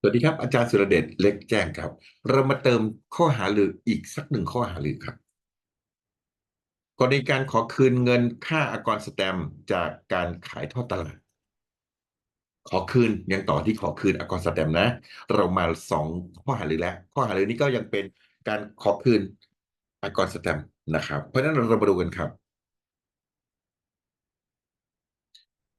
สวัสดีครับ อาจารย์สุรเดชเล็กแจ้งครับ เรามาเติมข้อหารืออีกสักหนึ่งข้อหารือครับกรณีการขอคืนเงินค่าอากรสแตมจากการขายทอดตลาด ขอคืนยังต่อที่ขอคืนอากรสแตมนะ เรามาสองข้อหารือแล้ว ข้อหารือนี้ก็ยังเป็นการขอคืนอากรสแตมนะครับ เพราะฉะนั้นเรามาดูกันครับ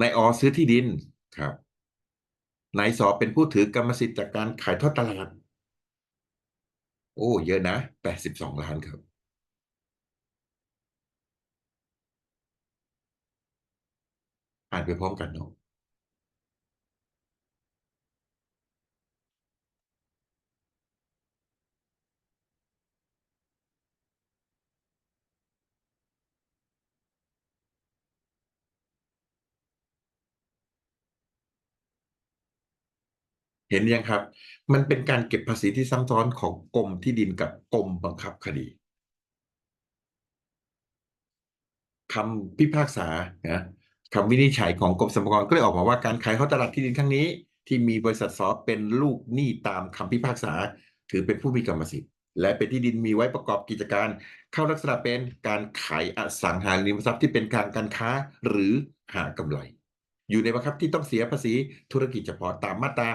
นายอซื้อที่ดินครับ นายสอเป็นผู้ถือกรรมสิทธิ์จากการขายทอดตลาด โอ้ เยอะนะแปดสิบสองล้านครับ อ่านไปพร้อมกันเนาะ เห็นยังครับ มันเป็นการเก็บภาษีที่ซ้ำซ้อนของกรมที่ดินกับกรมบังคับคดีคำพิพากษานะคำวินิจฉัยของกรมสรรพากรก็เลยออกมาว่าการขายเข้าตลาดที่ดินครั้งนี้ ที่มีบริษัทซอเป็นลูกหนี้ตามคำพิพากษา ถือเป็นผู้มีกรรมสิทธิ์ และเป็นที่ดินมีไว้ประกอบกิจการ เข้าลักษณะเป็นการขายอสังหาริมทรัพย์ที่เป็นการการค้าหรือหากำไร อยู่ในบังคับที่ต้องเสียภาษีธุรกิจเฉพาะตามมาตรา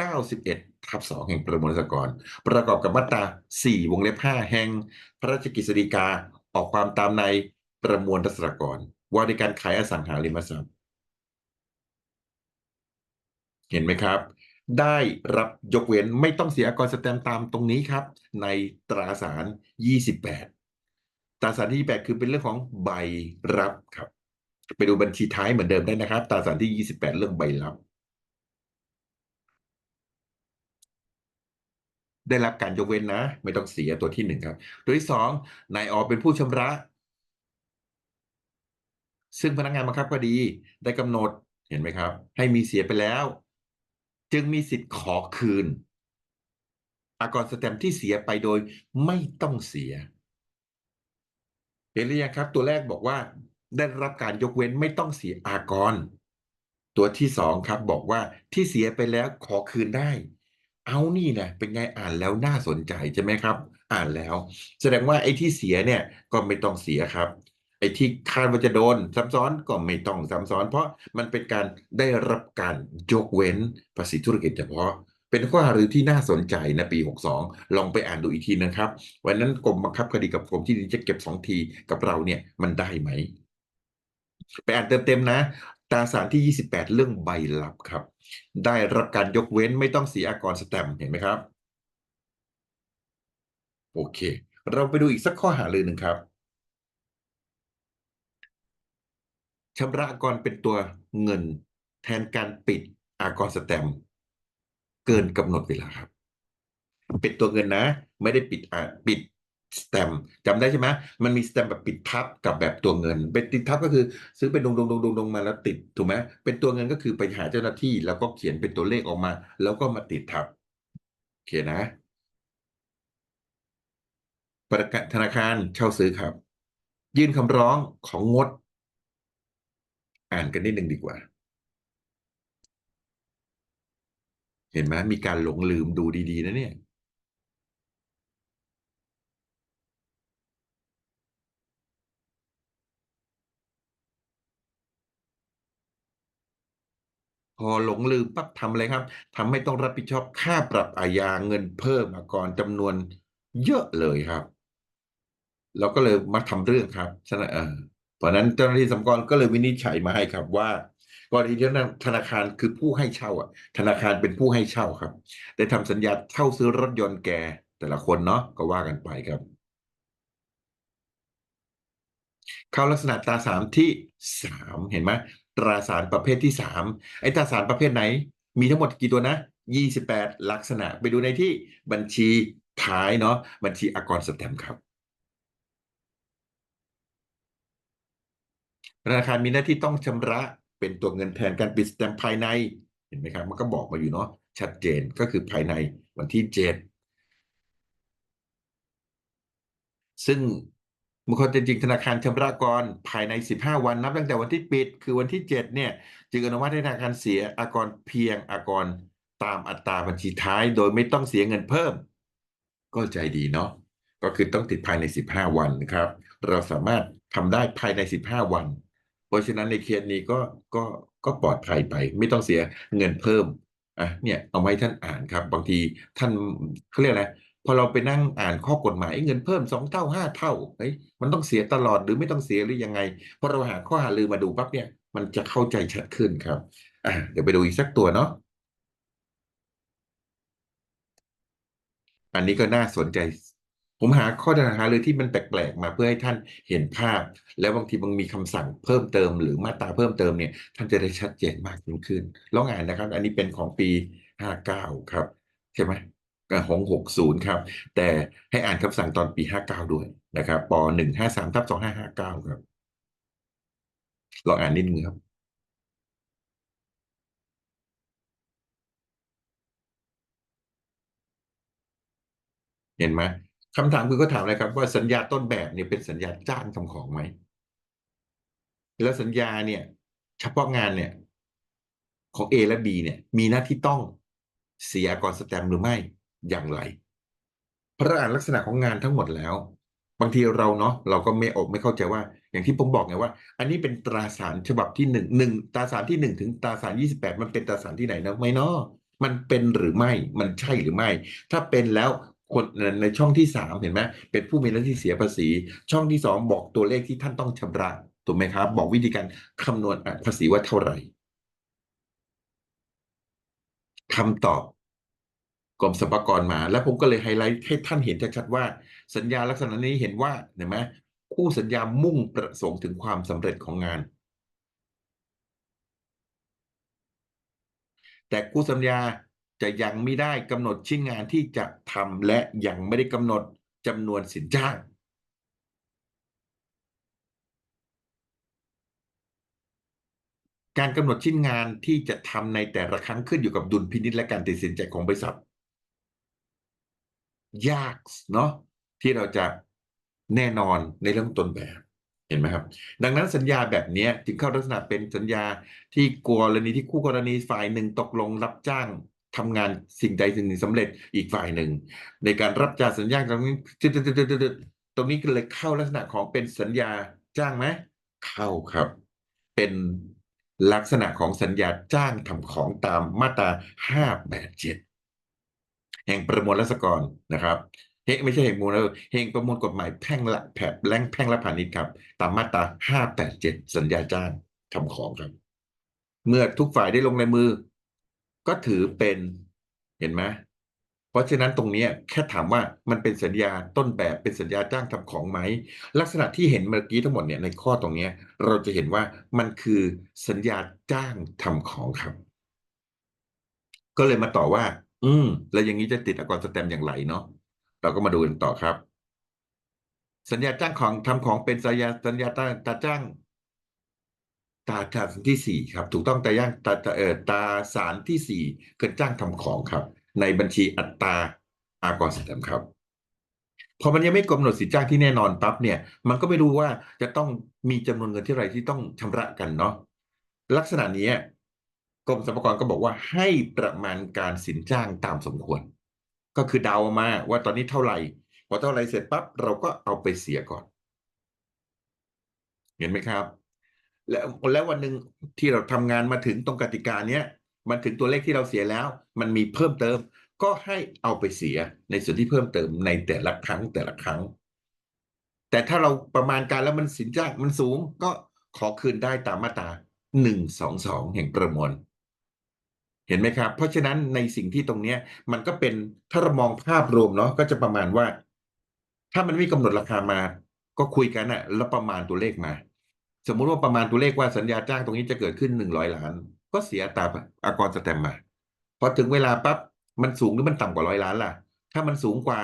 91ทับ2แห่งประมวลสกร ประกอบกับมาตรา 4 วงเล็บ 5 แห่งพระราชกฤษฎีกาออกความตามในประมวลรัษฎากร ว่าในการขายอสังหาริมทรัพย์ เห็นไหมครับ ได้รับยกเว้นไม่ต้องเสียอกรสแตมตามตรงนี้ครับ ในตราสาร 28 ตราสารที่28 คือเป็นเรื่องของใบรับครับ ไปดูบัญชีท้ายเหมือนเดิมได้นะครับ ตราสารที่ 28 เรื่องใบรับ ได้รับการยกเว้นนะ ไม่ต้องเสียตัวที่หนึ่งครับ ตัวที่สองนายออเป็นผู้ชำระ ซึ่งพนักงานบังคับคดีได้กำหนดเห็นไหมครับ ให้มีเสียไปแล้ว จึงมีสิทธิ์ขอคืน อากรสแตมที่เสียไปโดยไม่ต้องเสีย เห็นหรือยังครับ ตัวแรกบอกว่าได้รับการยกเว้นไม่ต้องเสียอากร ตัวที่สองครับ บอกว่าที่เสียไปแล้วขอคืนได้ เอานี่นะเป็นไงอ่านแล้วน่าสนใจใช่ไหมครับ อ่านแล้ว แสดงว่าไอ้ที่เสียเนี่ยก็ไม่ต้องเสียครับ ไอ้ที่คาดว่าจะโดนซ้ำซ้อนก็ไม่ต้องซ้ำซ้อน เพราะมันเป็นการได้รับการยกเว้นภาษีธุรกิจเฉพาะ เป็นข้อหารือที่น่าสนใจในปี 62 ลองไปอ่านดูอีกทีนะครับ วันนั้นกรมบังคับคดีกับกรมที่ดินจะเก็บสองทีกับเราเนี่ยมันได้ไหมไปอ่านเต็มๆนะ ตราสารที่ 28 เรื่องใบลับครับ ได้รับการยกเว้นไม่ต้องเสียอากรสแตมเห็นไหมครับ โอเค เราไปดูอีกสักข้อหารือหนึ่งครับชำระอากรเป็นตัวเงินแทนการปิดอากรสแตมเกินกำหนดเวลาครับเป็นตัวเงินนะ ไม่ได้ปิดปิด สแตมจำได้ใช่ไหมมันมีสแตมแบบปิดทับกับแบบตัวเงิน เป็นติดทับก็คือซื้อเป็นดงดงดงดงดงมาแล้วติดถูกไหมเป็นตัวเงินก็คือไปหาเจ้าหน้าที่ แล้วก็เขียนเป็นตัวเลขออกมา แล้วก็มาติดทับโอเคนะประกธนาคารเช่าซื้อครับ ยื่นคำร้องของงด อ่านกันนิดหนึ่งดีกว่า เห็นไหมมีการหลงลืมดูดี ๆ นะเนี่ย พอหลงลืมปั๊บทำอะไรครับทำให้ต้องรับผิดชอบค่าปรับอาญาเงินเพิ่มมาก่อนจำนวนเยอะเลยครับ เราก็เลยมาทำเรื่องครับฉะนั้นเออเพราะนั้นเจ้าหน้าที่สำกรก็เลยวินิจฉัยมาให้ครับว่ากรณีที่ธนาคารคือผู้ให้เช่าอะ ธนาคารเป็นผู้ให้เช่าครับ ได้ทำสัญญาเช่าซื้อรถยนต์แกแต่ละคนเนาะก็ว่ากันไปครับ เข้าลักษณะตาสารที่สามเห็นไหม ตราสารประเภทที่สามไอ้ตราสารประเภทไหน มีทั้งหมดกี่ตัวนะยี่สิบแปดลักษณะไปดูในที่บัญชีท้ายเนาะบัญชีอากรสแตมครับธนาคารมีหน้าที่ต้องชำระเป็นตัวเงินแทนการปิดสแตมภายในเห็นไหมครับ มันก็บอกมาอยู่เนาะชัดเจนก็คือภายในวันที่เจ็ดซึ่ง บุคคลจริงธนาคารชำระก่อนภายใน 15 วันนับตั้งแต่วันที่ปิด คือวันที่ 7 เนี่ย จึงอนุมัติให้ธนาคารเสียอากรเพียงอากรตามอัตราบัญชีท้าย โดยไม่ต้องเสียเงินเพิ่ม ก็ใจดีเนาะก็คือต้องติดภายใน 15 วันนะครับ เราสามารถทำได้ภายใน 15 วัน เพราะฉะนั้นในเคสนี้ก็ก็ก็ปลอดภัยไป ไม่ต้องเสียเงินเพิ่มอะเนี่ยเอาไว้ท่านอ่านครับ บางทีท่านเขาเรียกอะไร พอเราไปนั่งอ่านข้อกฎหมายเงินเพิ่มสองเท่าห้าเท่าเฮ้ยมันต้องเสียตลอดหรือไม่ต้องเสียหรือยังไงพอเราหาข้อหาลือมาดูปั๊บเนี่ย มันจะเข้าใจชัดขึ้นครับ อะเดี๋ยวไปดูอีกสักตัวเนาะอันนี้ก็น่าสนใจ ผมหาข้อหาเลยที่มันแปลกๆมาเพื่อให้ท่านเห็นภาพ แล้วบางทีมันมีคำสั่งเพิ่มเติม หรือมาตราเพิ่มเติมเนี่ย ท่านจะได้ชัดเจนมากยิ่งขึ้นลองอ่านนะครับ อันนี้เป็นของปีห้าเก้าครับ ใช่ไหม ของหกศูนย์ครับ แต่ให้อ่านคำสั่งตอนปีห้าเก้าด้วยนะครับปหนึ่งห้าสามทับสองห้าห้าเก้าครับ ลองอ่านนิดนึงครับเห็นไหมคำถามคือก็ถามเลยครับ ว่าสัญญาต้นแบบเนี่ยเป็นสัญญาจ้างทำของไหม แล้วสัญญาเนี่ย เฉพาะงานเนี่ย ของ A และ B เนี่ย มีหน้าที่ต้องเสียก่อนสแตมหรือไม่ อย่างไรเพราะอ่านลักษณะของงานทั้งหมดแล้ว บางทีเราเนาะเราก็ไม่ออกไม่เข้าใจว่า อย่างที่ผมบอกไงว่า อันนี้เป็นตราสารฉบับที่หนึ่งหนึ่งตราสารที่หนึ่งถึงตราสารยี่สิบแปดมันเป็นตราสารที่ไหนนะไม่เนาะมันเป็นหรือไม่มันใช่หรือไม่ ถ้าเป็นแล้วคนในช่องที่สามเห็นไหมเป็นผู้มีหน้าที่เสียภาษี ช่องที่สองบอกตัวเลขที่ท่านต้องชำระถูกไหมครับ บอกวิธีการคำนวณภาษีว่าเท่าไหร่คำตอบ กรมสรรพากรมา แล้วผมก็เลยไฮไลท์ให้ท่านเห็นชัดๆว่า สัญญาลักษณะนี้เห็นว่าเห็นไหมคู่สัญญามุ่งประสงค์ถึงความสำเร็จของงาน แต่คู่สัญญาจะยังไม่ได้กำหนดชิ้นงานที่จะทำและยังไม่ได้กำหนดจำนวนสินจ้างการกำหนดชิ้นงานที่จะทำในแต่ละครั้งขึ้นอยู่กับดุลพินิจและการตัดสินใจของบริษัท ยากเนาะที่เราจะแน่นอนในเรื่องต้นแบบเห็นไหมครับ ดังนั้นสัญญาแบบนี้จึงเข้าลักษณะเป็นสัญญาที่กรณีที่คู่กรณีฝ่ายหนึ่งตกลงรับจ้างทำงานสิ่งใดสิ่งหนึ่งสำเร็จอีกฝ่ายหนึ่ง ในการรับจ้างสัญญาตรงนี้ตรงนี้ก็เลยเข้าลักษณะของเป็นสัญญาจ้างไหมเข้าครับ เป็นลักษณะของสัญญาจ้างทำของตามมาตราห้าแปดเจ็ด แห่งประมวลรัษฎรนะครับเฮไม่ใช่แห่งมูลแล้วแห่งประมวลกฎหมายแพ่งละแผบแรงแพ่งและพาณิชย์ครับ ตามมาตราห้าแปดเจ็ดสัญญาจ้างทำของครับ เมื่อทุกฝ่ายได้ลงในมือ ก็ถือเป็นเห็นไหมเพราะฉะนั้นตรงนี้แค่ถามว่ามันเป็นสัญญาต้นแบบเป็นสัญญาจ้างทำของไหม ลักษณะที่เห็นเมื่อกี้ทั้งหมดเนี่ยในข้อตรงนี้เราจะเห็นว่ามันคือสัญญาจ้างทำของครับ ก็เลยมาต่อว่า อืม แล้วอย่างนี้จะติดอกรสแตมอย่างไรเนาะเราก็มาดูกันต่อครับ สัญญาจ้างของทำของเป็นสัญญาสัญญาตาตาจ้างตาตาที่สี่ครับ ถูกต้องตาย่างตาเออตาสารที่สี่เกินจ้างทำของครับ ในบัญชีอัตราอากรสแตมครับพอมันยังไม่กำหนดสินจ้างที่แน่นอนปั๊บเนี่ย มันก็ไม่รู้ว่าจะต้องมีจำนวนเงินที่ไรที่ต้องชำระกันเนาะลักษณะนี้ กรมสรรพากรก็บอกว่าให้ประมาณการสินจ้างตามสมควร ก็คือเดามาว่าตอนนี้เท่าไหร่พอเท่าไหร่เสร็จปั๊บเราก็เอาไปเสียก่อน เห็นไหมครับ แล้วแล้ววันหนึ่งที่เราทำงานมาถึงตรงกติกาเนี้ยมันถึงตัวเลขที่เราเสียแล้ว มันมีเพิ่มเติม ก็ให้เอาไปเสียในส่วนที่เพิ่มเติมในแต่ละครั้งแต่ละครั้ง แต่ถ้าเราประมาณการแล้วมันสินจ้างมันสูง ก็ขอคืนได้ตามมาตราหนึ่งสองสองแห่งประมวล เห็นไหมครับ เพราะฉะนั้นในสิ่งที่ตรงเนี้ย มันก็เป็นถ้าเรามองภาพรวมเนาะก็จะประมาณว่า ถ้ามันไม่กำหนดราคามา ก็คุยกันอะแล้วประมาณตัวเลขมา สมมุติว่าประมาณตัวเลขว่าสัญญาจ้างตรงนี้จะเกิดขึ้นหนึ่งร้อยล้าน ก็เสียตามอากรสแตมมาพอถึงเวลาปั๊บมันสูงหรือมันต่ำกว่าร้อยล้านล่ะ ถ้ามันสูงกว่า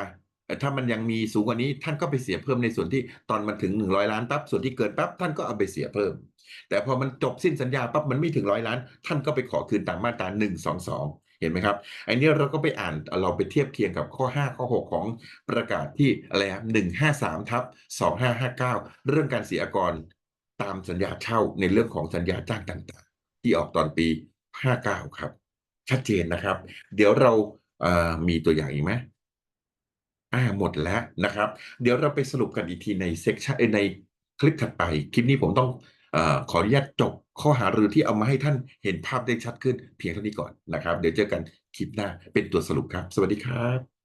ถ้ามันยังมีสูงกว่านี้ท่านก็ไปเสียเพิ่มในส่วนที่ตอนมันถึงหนึ่งร้อยล้านปั๊บส่วนที่เกินปั๊บท่านก็เอาไปเสียเพิ่ม แต่พอมันจบสิ้นสัญญาปั๊บมันไม่ถึงร้อยล้าน ท่านก็ไปขอคืนตามมาตราหนึ่งสองสองเห็นไหมครับไอ้นี้เราก็ไปอ่านเราไปเทียบเคียงกับข้อ 5 ข้อ 6 ของประกาศที่อะไรครับหนึ่งห้าสามทับสองห้าห้าเก้าเรื่องการเสียกรตามสัญญาเช่าในเรื่องของสัญญาจ้างต่างๆ ที่ออกตอนปี 59 ครับ ชัดเจนนะครับ เดี๋ยวเราเอ่อมีตัวอย่างอีกไหม อ่าหมดแล้วนะครับ เดี๋ยวเราไปสรุปกันอีกทีในเซกชันในคลิปถัดไป คลิปนี้ผมต้องอขออนุญาตจบข้อหารือที่เอามาให้ท่านเห็นภาพได้ชัดขึ้นเพียงเท่านี้ก่อนนะครับ เดี๋ยวเจอกันคลิปหน้าเป็นตัวสรุปครับ สวัสดีครับ